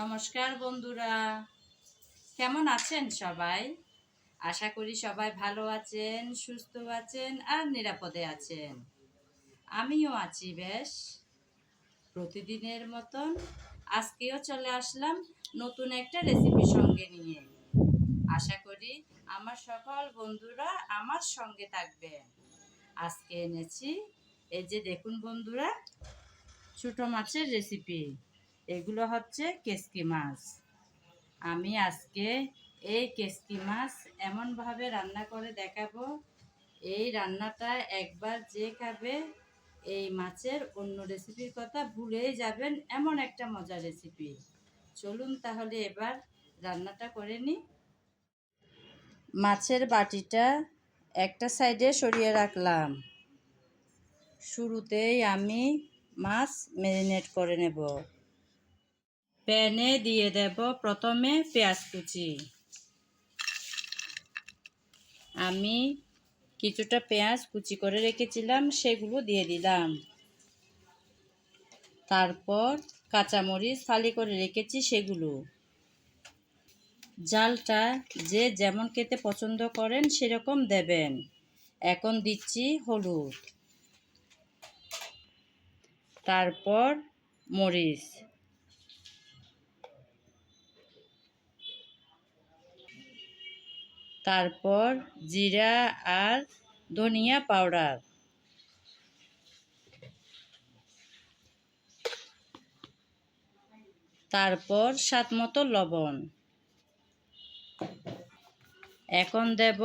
নমস্কার বন্ধুরা। কেমন আছেন সবাই? আশা করি সবাই ভালো আছেন, সুস্থ আছেন আর নিরাপদে আছেন। আমিও আছি বেশ। প্রতিদিনের মতন আজকেও চলে আসলাম নতুন একটা রেসিপি সঙ্গে নিয়ে। আশা করি আমার সকল বন্ধুরা আমার সঙ্গে থাকবে আজকে এনেছি, এই যে দেখুন বন্ধুরা, ছোটো মাছের রেসিপি এগুলো হচ্ছে কেসকি মাছ। আমি আজকে এই কেসকি মাছ এমনভাবে রান্না করে দেখাবো। এই রান্নাটা একবার যে খাবে, এই মাছের অন্য রেসিপির কথা ভুলেই যাবেন, এমন একটা মজার রেসিপি চলুন তাহলে এবার রান্নাটা করে নিই। মাছের বাটিটা একটা সাইডে সরিয়ে রাখলাম। শুরুতেই আমি মাছ ম্যারিনেট করে নেব। প্যানে দিয়ে দেব প্রথমে পেঁয়াজ কুচি। আমি কিছুটা পেঁয়াজ কুচি করে রেখেছিলাম, সেগুলো দিয়ে দিলাম। তারপর কাঁচামরিচ ফালি করে রেখেছি সেগুলো। জালটা যে যেমন খেতে পছন্দ করেন সেরকম দেবেন। এখন দিচ্ছি হলুদ। তারপর মরিচ। তারপর জিরা আর ধনিয়া পাউডার। তারপর স্বাদ মতো লবণ। এখন দেব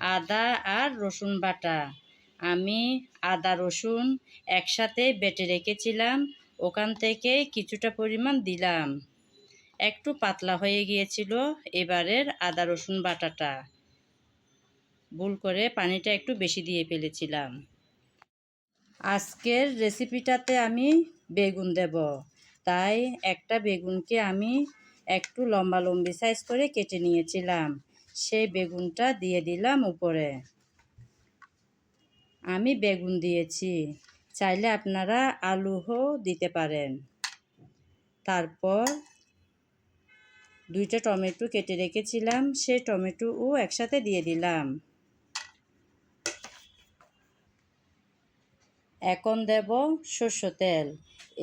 আদা আর রসুন বাটা। আমি আদা, রসুন একসাথে বেটে রেখেছিলাম। ওখান থেকে কিছুটা পরিমাণ দিলাম। একটু পাতলা হয়ে গিয়েছিল। এবারের আদা, রসুন বাটাটা। ভুল করে পানিটা একটু বেশি দিয়ে ফেলেছিলাম। আজকের রেসিপিটাতে আমি বেগুন দেব। তাই একটা বেগুনকে আমি একটু লম্বা লম্বি সাইজ করে কেটে নিয়েছিলাম। সেই বেগুনটা দিয়ে দিলাম উপরে। আমি বেগুন দিয়েছি। চাইলে আপনারা আলুও দিতে পারেন। তারপর দুইটা টমেটো কেটে রেখেছিলাম সেই টমেটোও একসাথে দিয়ে দিলাম। এখন দেব সর্ষ তেল।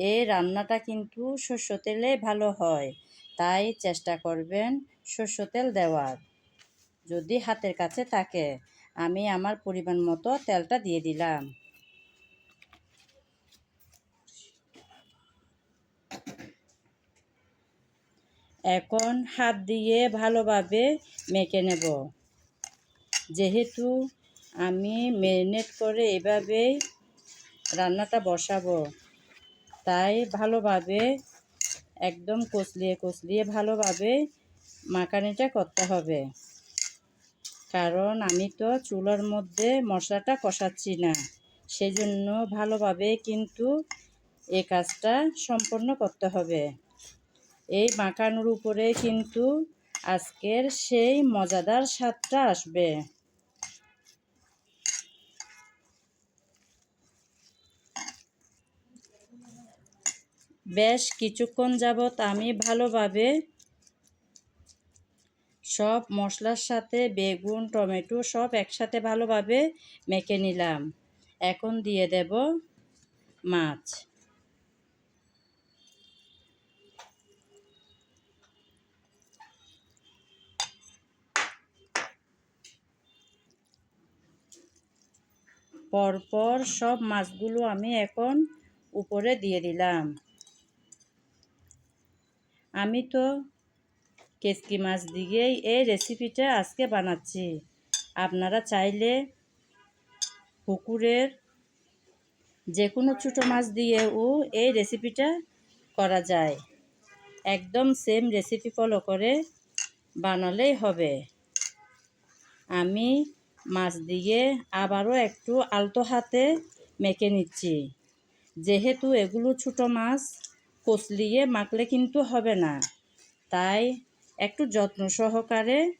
এই রান্নাটা কিন্তু সর্ষ তেলে ভালো হয়, তাই চেষ্টা করবেন সর্ষ তেল দেওয়ার। যদি হাতের কাছে থাকে, আমি আমার পরিমাণ মতো তেলটা দিয়ে দিলাম। এখন হাত দিয়ে ভালোভাবে মেখে নেব। যেহেতু আমি ম্যারিনেট করে এভাবেই রান্নাটা বসাবো, তাই ভালোভাবে একদম কচলিয়ে কচলিয়ে ভালোভাবে মাখানিটা করতে হবে। কারণ আমি তো চুলার মধ্যে মশলাটা কষাচ্ছি না, সেজন্য ভালোভাবে কিন্তু এ কাজটা সম্পন্ন করতে হবে। এই মাখানোর উপরে কিন্তু আজকের সেই মজাদার স্বাদটা আসবে। বেশ কিছুক্ষণ যাবৎ আমি ভালোভাবে সব মশলার সাথে বেগুন, টমেটো সব একসাথে ভালোভাবে মেখে নিলাম। এখন দিয়ে দেব মাছ। পরপর সব মাছগুলো আমি এখন উপরে দিয়ে দিলাম। আমি তো কেসকি মাছ দিয়েই এই রেসিপিটা আজকে বানাচ্ছি। আপনারা চাইলে পুকুরের যে কোনো ছোটো মাছ দিয়েও এই রেসিপিটা করা যায়। একদম সেম রেসিপি ফলো করে বানালেই হবে। আমি মাছ দিয়ে আবারও একটু আলতো হাতে মেখে নিচ্ছি। যেহেতু এগুলো ছোটো মাছ, কচলিয়ে মাখলে কিন্তু হবে না। তাই একটু যত্ন সহকারে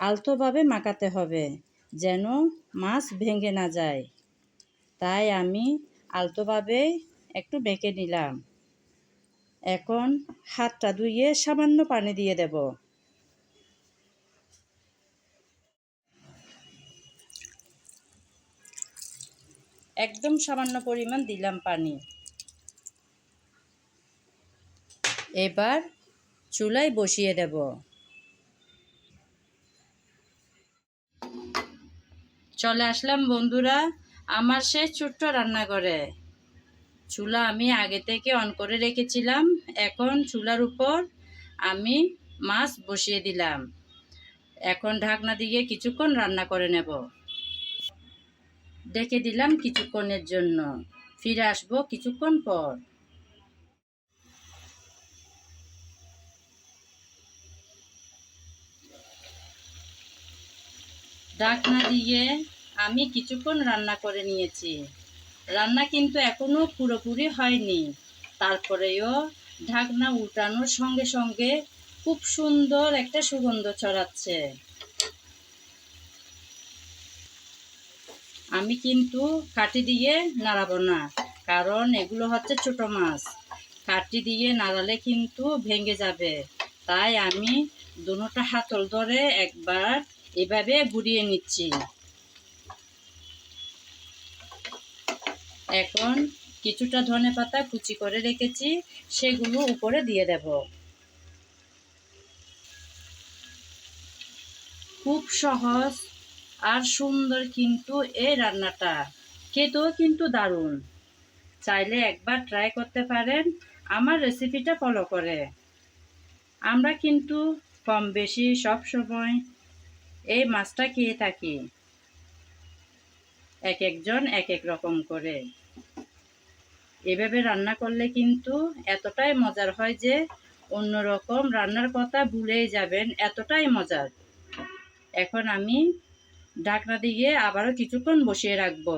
আলতোভাবে মাখাতে হবে যেন মাছ ভেঙে না যায়। তাই আমি আলতোভাবে একটু বেঁকে নিলাম। এখন হাতটা ধুয়ে সামান্য পানি দিয়ে দেব। একদম সামান্য পরিমাণ দিলাম পানি। এবার চুলায় বসিয়ে দেব। চলে আসলাম বন্ধুরা আমার সেই ছোট্ট রান্নাঘরে। চুলা আমি আগে থেকে অন করে রেখেছিলাম, এখন চুলার উপর আমি মাছ বসিয়ে দিলাম। এখন ঢাকনা দিয়ে কিছুক্ষণ রান্না করে নেব। ডেকে দিলাম কিছুক্ষণের জন্য। ফিরে আসব কিছুক্ষণ পর। ঢাকনা দিয়ে আমি কিছুক্ষণ রান্না করে নিয়েছি। রান্না কিন্তু এখনও পুরোপুরি হয়নি। তারপরেও ঢাকনা উল্টানোর সঙ্গে সঙ্গে খুব সুন্দর একটা সুগন্ধ ছড়াচ্ছে। আমি কিন্তু কাটি দিয়ে নাড়াবো না, কারণ এগুলো হচ্ছে ছোট মাছ। কাটি দিয়ে নাড়ালে কিন্তু ভেঙে যাবে। তাই আমি দুটা হাতল ধরে একবার এভাবে ঘুরিয়ে নিচ্ছি। এখন কিছুটা ধনে পাতা কুচি করে রেখেছি, সেগুলো উপরে দিয়ে দেব। খুব সহজ আর সুন্দর কিন্তু এই রান্নাটা। খেতেও কিন্তু দারুণ। চাইলে একবার ট্রাই করতে পারেন। আমার রেসিপিটা ফলো করে। আমরা কিন্তু কম বেশি সব সময় এই মাছটা খেয়ে থাকি। এক একজন এক এক রকম করে। এভাবে রান্না করলে কিন্তু এতটাই মজার হয় যে অন্যরকম রান্নার কথা ভুলেই যাবেন। এতটাই মজার। এখন আমি ঢাকনা দিয়ে আবারও কিছুক্ষণ বসিয়ে রাখব।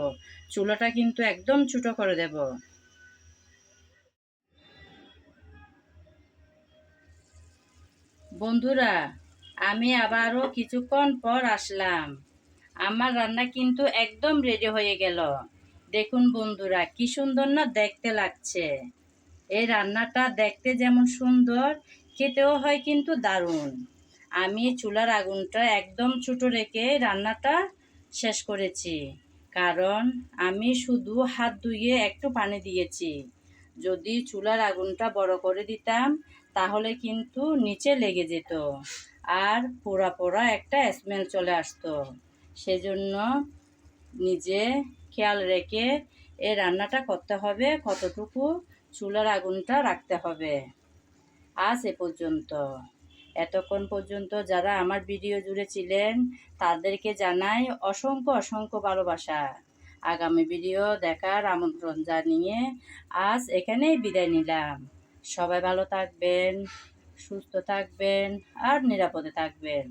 চুলাটা কিন্তু একদম ছোটো করে দেব। বন্ধুরা, আমি আবারও কিছুক্ষণ পর আসলাম। আমার রান্না কিন্তু একদম রেডি হয়ে গেল। দেখুন বন্ধুরা, কি সুন্দর না দেখতে লাগছে। এই রান্নাটা দেখতে যেমন সুন্দর, খেতেও হয় কিন্তু দারুণ। আমি চুলার আগুনটা একদম ছোটো রেখে রান্নাটা শেষ করেছি। কারণ আমি শুধু হাত ধুয়ে একটু পানি দিয়েছি। যদি চুলার আগুনটা বড় করে দিতাম, তাহলে কিন্তু নিচে লেগে যেত আর পোড়া পোড়া একটা স্মেল চলে আসতো। সেজন্য নিজে খেয়াল রেখে এই রান্নাটা করতে হবে, কতটুকু চুলার আগুনটা রাখতে হবে। আজ এ পর্যন্ত। এতক্ষণ পর্যন্ত যারা আমার ভিডিও জুড়ে ছিলেন, তাদেরকে জানাই অসংখ্য অসংখ্য ভালোবাসা। আগামী ভিডিও দেখার আমন্ত্রণ জানিয়ে আজ এখানেই বিদায় নিলাম। সবাই ভালো থাকবেন, সুস্থ থাকবেন, আর নিরাপদে থাকবেন।